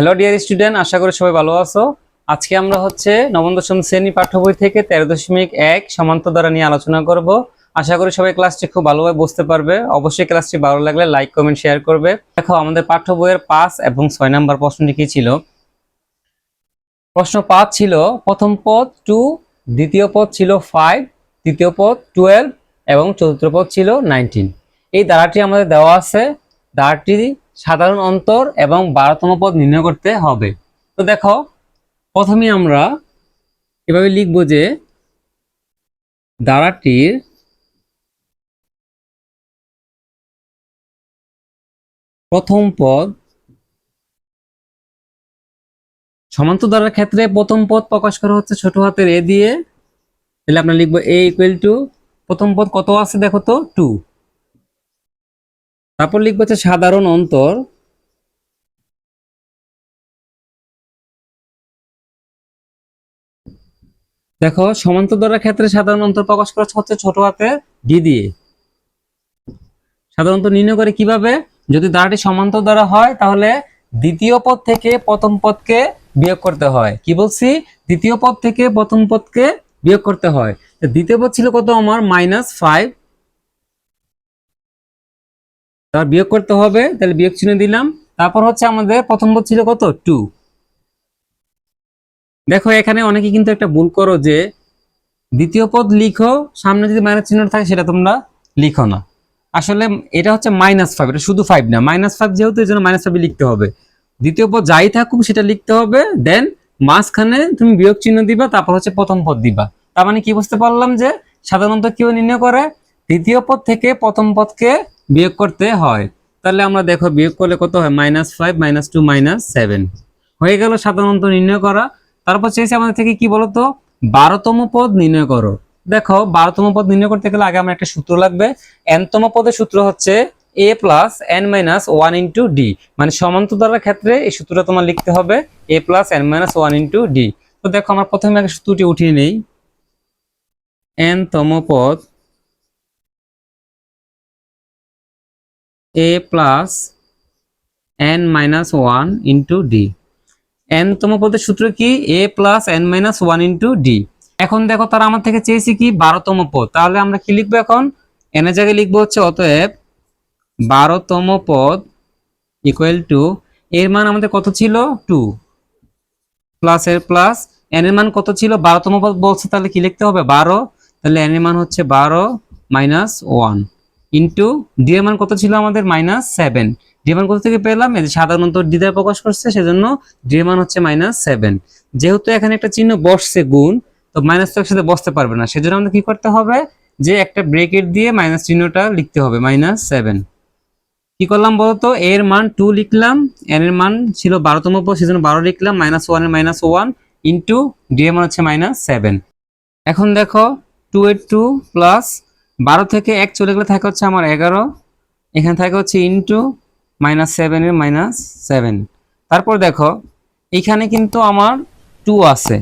Hello dear student আশা করি সবাই ভালো আছো। আজকে আমরা হচ্ছে নবম দশম শ্রেণি পাঠ্য বই থেকে তেরো দশমিক এক সমান্ত দ্বারা নিয়ে আলোচনা করব। আশা করি সবাই ক্লাসটি খুব ভালোভাবে বুঝতে পারবে। অবশ্যই ক্লাসটি ভালো লাগলে লাইক কমেন্ট শেয়ার করবে। দেখো, আমাদের পাঠ্য বইয়ের পাঁচ এবং ছয় নাম্বার প্রশ্নটি কি ছিল? প্রশ্ন পাঁচ ছিল, প্রথম পদ টু দ্বিতীয় পদ ছিল ফাইভ তৃতীয় পদ টুয়েলভ এবং চতুর্থ পদ ছিল নাইনটিন এই ধারাটি আমাদের দেওয়া আছে। ধারাটি সাধারণ অন্তর এবং বারোতম পদ নির্ণয় করতে হবে। তো দেখো, প্রথমে আমরা এভাবে লিখব যে ধারাটির প্রথম পদ সমান্ত দ্বারার ক্ষেত্রে প্রথম পদ প্রকাশ করা হচ্ছে ছোট হাতের এ দিয়ে। তাহলে আমরা লিখব এ ইকুয়াল টু প্রথম পদ কত আছে দেখো তো? টু তারপর লিখব হচ্ছে সাধারণ অন্তর। দেখো সমান্তর দ্বারার ক্ষেত্রে সাধারণ অন্তর প্রকাশ করা হচ্ছে ছোট হাতে ডি দিয়ে। সাধারণত নির্ণয় করে কীভাবে? যদি দ্বারাটি সমান্তর দ্বারা হয়, তাহলে দ্বিতীয় পদ থেকে প্রথম পদকে বিয়োগ করতে হয়। কি বলছি? দ্বিতীয় পদ থেকে প্রথম পদকে বিয়োগ করতে হয়। দ্বিতীয় পদ ছিল কত? আমার মাইনাস ফাইভ তার বিয়োগ করতে হবে, তাহলে বিয়োগ চিহ্ন দিলাম। তারপর হচ্ছে আমাদের প্রথম পদ ছিল কত? টু দেখো, এখানে অনেকে কিন্তু একটা ভুল করো যে, দ্বিতীয় পদ লিখো, সামনে যদি মাইনাস চিহ্ন থাকে সেটা তোমরা লিখো না। আসলে এটা হচ্ছে মাইনাস ফাইভ এটা শুধু ফাইভ না। মাইনাস ফাইভ যেহেতু, এই জন্য মাইনাস ফাইভ লিখতে হবে। দ্বিতীয় পদ যাই থাকুক, সেটা লিখতে হবে দেন মাঝখানে তুমি বিয়োগ চিহ্ন দিবা, তারপর হচ্ছে প্রথম পদ দিবা। তার মানে কি বুঝতে পারলাম যে, সাধারণত কেউ নির্ণয় করে, দ্বিতীয় পদ থেকে প্রথম পদকে বিয়োগ করতে হয়। তাহলে আমরা দেখো বিয়োগ করলে কত হয়? Minus five minus two minus seven হয়ে গেল সাধারণত নির্ণয় করা। তারপর চেয়েছে আমাদের থেকে কি বলতো বারোতম পদ নির্ণয় করো। দেখো, বারোতম পদ নির্ণয় করতে গেলে আগে আমার একটা সূত্র লাগবে। এনতম পদের সূত্র হচ্ছে A plus N minus one into D মানে সমান্ত দ্বারার ক্ষেত্রে এই সূত্রটা তোমার লিখতে হবে A plus N minus one into D তো দেখো, আমরা প্রথমে আগে সূত্রটি উঠিয়ে নেই। এনতম পদ A plus N minus one into D এনতম পদের সূত্র কি? A plus N minus one into D এখন দেখো তারা আমার থেকে চেয়েছি কি? বারোতম পদ। তাহলে আমরা কি লিখব এখন? এন এর জায়গায় লিখব হচ্ছে অতএব বারোতম পদ ইকুয়াল টু এর মান আমাদের কত ছিল? টু প্লাস এর প্লাস এন এর মান কত ছিল? বারোতম পদ বলছে, তাহলে কি লিখতে হবে? বারো। তাহলে এন এর মান হচ্ছে বারো মাইনাস ওয়ান ইন্টু ডি এর মান কত ছিল আমাদের? মাইনাস সেভেন ডি মান কত থেকে পেলাম? এই যে সাধারণত ডি দ্বারা প্রকাশ করছে, সেজন্য ডি মান হচ্ছে মাইনাস সেভেন যেহেতু এখানে একটা চিহ্ন বসছে গুণ, তো মাইনাস তো একসাথে বসতে পারবে না। সেজন্য আমাদের কি করতে হবে? যে একটা ব্রেকেট দিয়ে মাইনাস চিহ্নটা লিখতে হবে মাইনাস সেভেন কি করলাম বলতো? এর মান টু লিখলাম এন এর মান ছিল বারোতম পদ, সেজন্য বারো লিখলাম মাইনাস ওয়ানের মাইনাস ওয়ান ইন্টু ডি এর মান হচ্ছে মাইনাস সেভেন এখন দেখো টু এর টু প্লাস বারো থেকে এক চলে গেলে থাকে হচ্ছে আমার এগারো, এখানে থাকে হচ্ছে ইন্টু মাইনাস সেভেনের মাইনাস সেভেন তারপর দেখো, এখানে কিন্তু আমার টু আছে।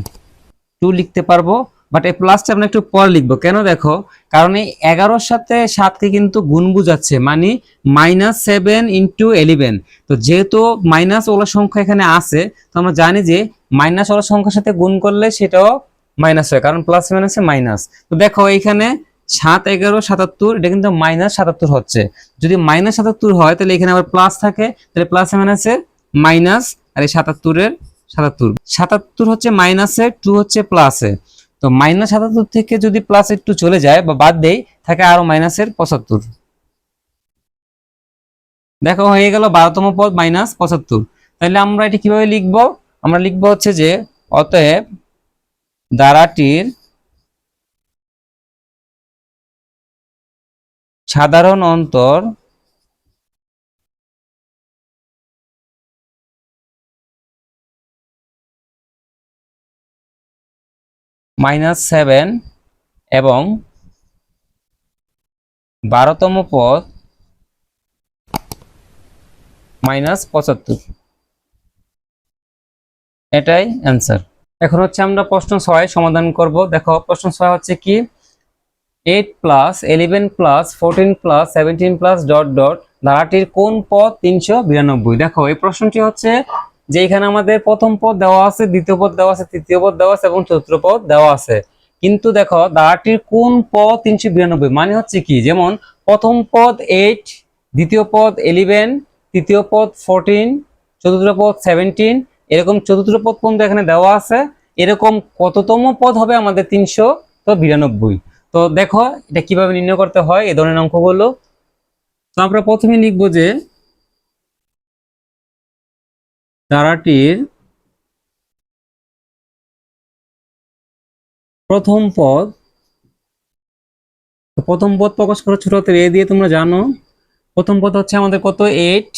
টু লিখতে পারব বাট এই প্লাসটা আমরা একটু পর লিখব। কেন দেখো? কারণ এই এগারোর সাথে সাতকে কিন্তু গুণ বুঝাচ্ছে মানে মাইনাস সেভেন ইন্টু এলিভেন তো যেহেতু মাইনাস ওলা সংখ্যা এখানে আছে, তো আমরা জানি যে মাইনাস ওলা সংখ্যার সাথে গুণ করলে সেটাও মাইনাস হয়, কারণ প্লাস মাইনাসে মাইনাস তো দেখো এখানে সাত এগারো, সাতাত্তর, এটা কিন্তু মাইনাস সাতাত্তর হচ্ছে। যদি মাইনাস সাতাত্তর হয়, তাহলে এখানে আবার প্লাস থাকে, তাহলে প্লাস মাইনাসে মাইনাস আর এই সাতাত্তরের সাতাত্তর। সাতাত্তর হচ্ছে মাইনাসে টু হচ্ছে প্লাসে তো মাইনাস সাতাত্তর থেকে যদি প্লাসের টু চলে যায়, বা বাদ দেই, থাকে আরও মাইনাসের পঁচাত্তর। দেখো, হয়ে গেল বারোতম পদ মাইনাস পঁচাত্তর। তাহলে আমরা এটি কীভাবে লিখব? আমরা লিখব হচ্ছে যে, অতএব দ্বারাটির সাধারণ অন্তর মাইনাস সেভেন এবং বারোতম পদ মাইনাস পঁচাত্তর। এটাই অ্যান্সার এখন হচ্ছে আমরা প্রশ্ন ছয় সমাধান করব। দেখো, প্রশ্ন ছয় হচ্ছে কি? Eight plus eleven plus fourteen plus seventeen plus dot dot ধারাটির কোন পদ? তিনশো বিরানব্বই। দেখো, এই প্রশ্নটি হচ্ছে যে এখানে আমাদের প্রথম পদ দেওয়া আছে, দ্বিতীয় পদ দেওয়া আছে, তৃতীয় পদ দেওয়া আছে এবং চতুর্থ পদ দেওয়া আছে। কিন্তু দেখো দাঁড়াটির কোন পদ তিনশো বিরানব্বই? মানে হচ্ছে কি? যেমন প্রথম পদ এইট দ্বিতীয় পদ ইলেভেন তৃতীয় পদ ফোরটিন চতুর্থ পদ সেভেন্টিন এরকম চতুর্থ পদ পর্যন্ত এখানে দেওয়া আছে। এরকম কততম পদ হবে আমাদের তিনশো তো বিরানব্বই? তো দেখো, এটা কীভাবে নির্ণয় করতে হয় এই ধরনের অঙ্কগুলো। তো আমরা প্রথমে লিখব যে ধারাটির প্রথম পদ প্রথম পদ প্রকাশ করো ছোট এ দিয়ে, তোমরা জানো। প্রথম পদ হচ্ছে আমাদের কত? এইট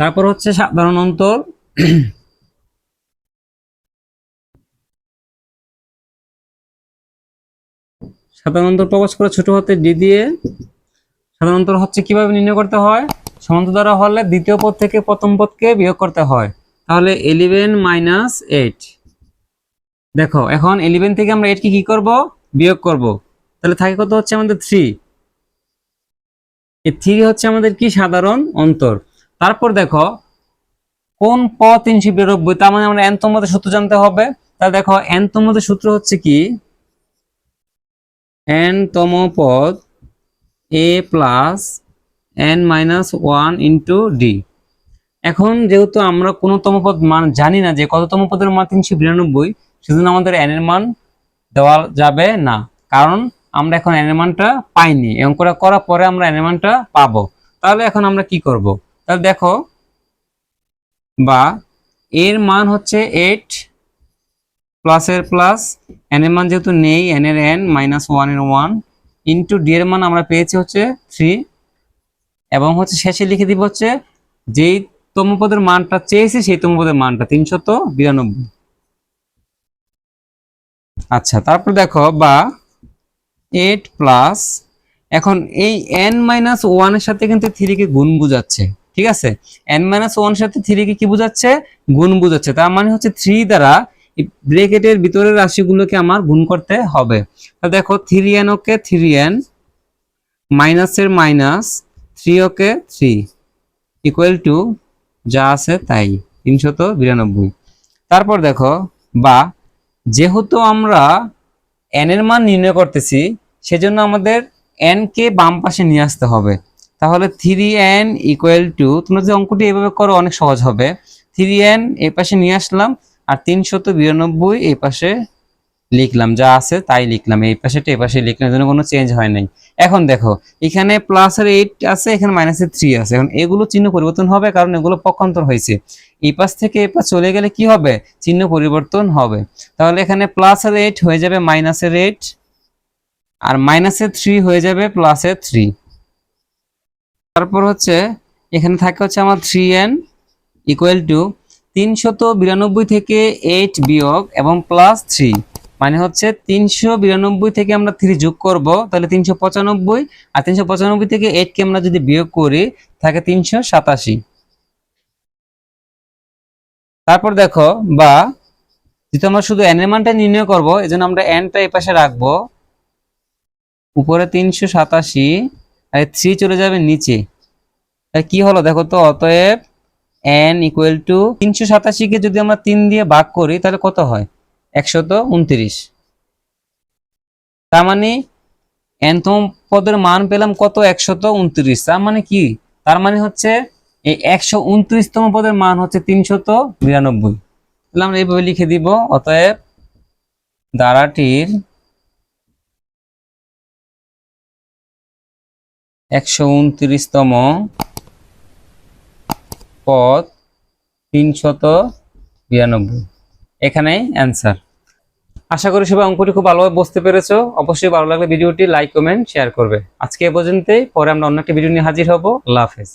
তারপর হচ্ছে সাধারণ অন্তর। সাধারণ অন্তর প্রকাশ করে ছোট হাতে ডি দিয়ে সাধারণত হচ্ছে কীভাবে নির্ণয় করতে হয়? সমান্তর দ্বারা হলে দ্বিতীয় পদ থেকে প্রথম পদকে বিয়োগ করতে হয়। তাহলে ইলেভেন মাইনাস এইট দেখো, এখন ইলেভেন থেকে আমরা এইটকে কি করব? বিয়োগ করব। তাহলে থাকে কত হচ্ছে আমাদের থ্রি এই থ্রি হচ্ছে আমাদের কি? সাধারণ অন্তর। তারপর দেখো, কোন পদ তিনশো বিরানব্বই? তার মানে আমরা এনতম সূত্র জানতে হবে। তাহলে দেখো এনতম সূত্র হচ্ছে কি? এন তম পদ A plus N minus one into D এখন যেহেতু আমরা কোনো তম পদ মান জানি না যে কততম পদের মান তিনশো বিরানব্বই, সেজন্য আমাদের এন এর মান দেওয়া যাবে না। কারণ আমরা এখন এন এর মানটা পাইনি অঙ্কটা করার পরে আমরা এন এর মানটা পাবো। তাহলে এখন আমরা কি করব? তাহলে দেখো, বা এর মান হচ্ছে এইট প্লাস এর প্লাস এন এর মান যেহেতু নেই এন এর এন মাইনাস ওয়ানের ওয়ান ইন্টু ডি এর মান আমরা পেয়েছি হচ্ছে থ্রি এবং হচ্ছে শেষে লিখে দিব হচ্ছে যেই তমপদের মানটা চেয়েছি সেই তমপদের মানটা তিনশত বিরানব্বই। আচ্ছা তারপর দেখো বা এইট প্লাস এখন এই এন মাইনাস ওয়ানের সাথে কিন্তু থ্রিকে গুণ বুঝাচ্ছে, ঠিক আছে? এন মাইনাস ওয়ান সাথে থ্রিকে কি বুঝাচ্ছে? গুণ বুঝাচ্ছে, তার মানে হচ্ছে থ্রি দ্বারা ব্রেকেটের ভিতরের রাশিগুলোকে আমার গুণ করতে হবে। দেখো three N okay three N মাইনাসের minus three okay three equal to যা আছে তাই, তিনশত বিরানব্বই। তারপর দেখো, বা যেহেতু আমরা এন এর মান নির্ণয় করতেছি, সেজন্য আমাদের এন কে বাম পাশে নিয়ে আসতে হবে। তাহলে থ্রি এন ইকুয়াল টু তোমরা যদি অঙ্কটি এভাবে করো, অনেক সহজ হবে। থ্রি এন এ পাশে নিয়ে আসলাম আর তিনশত বিরানব্বই এই পাশে লিখলাম, যা আছে তাই লিখলাম। এই পাশেটা এই পাশে লিখলাম জন্য কোনো চেঞ্জ হয় নাই। এখন দেখো, এখানে প্লাস এর এইট আছে, এখানে মাইনাসের থ্রি আছে। এখন এগুলো চিহ্ন পরিবর্তন হবে কারণ এগুলো পক্ষান্তর হয়েছে। এই পাশ থেকে এই পাশ চলে গেলে কি হবে? চিহ্ন পরিবর্তন হবে। তাহলে এখানে প্লাস এর এইট হয়ে যাবে মাইনাসের এইট আর মাইনাসের থ্রি হয়ে যাবে প্লাসের থ্রি তারপর হচ্ছে, এখানে থাকে হচ্ছে আমার থ্রি এন ইকুয়াল টু তিনশত বিরানব্বই থেকে এইট বিয়োগ এবং প্লাস থ্রি মানে হচ্ছে তিনশো বিরানব্বই থেকে আমরা থ্রি যোগ করব, তাহলে তিনশো পঁচানব্বই, আর তিনশো পঁচানব্বই থেকে এইটকে আমরা যদি বিয়োগ করি, থাকে তিনশো সাতাশি। তারপর দেখো, বা, যেহেতু আমরা শুধু এন এর মানটা নির্ণয় করব এই জন্য আমরা এনটা এই পাশে রাখব। উপরে তিনশো সাতাশি, আর থ্রি চলে যাবে নিচে। কি হলো? দেখো তো, অতএব এন ইকুয়াল টু তিনশো সাতাশিকে যদি আমরা তিন দিয়ে ভাগ করি, তাহলে কত হয়? একশত উনত্রিশ। তার মানে এনতম পদের মান পেলাম কত? একশত উনত্রিশ। তার মানে কি? তার মানে হচ্ছে এই একশো উনত্রিশতম পদের মান হচ্ছে তিনশত বিরানব্বই। তাহলে আমরা এইভাবে লিখে দিব, অতএব দ্বারাটির একশো উনত্রিশতম পদ তিনশত বিরানব্বই। এখানেই অ্যান্সার আশা করি সবাই অঙ্কটি খুব ভালোভাবে বুঝতে পেরেছ। অবশ্যই ভালো লাগলে ভিডিওটি লাইক কমেন্ট শেয়ার করবে। আজকে এ পর্যন্তই। পরে আমরা অন্য একটা ভিডিও নিয়ে হাজির হব। আল্লাহ হাফেজ।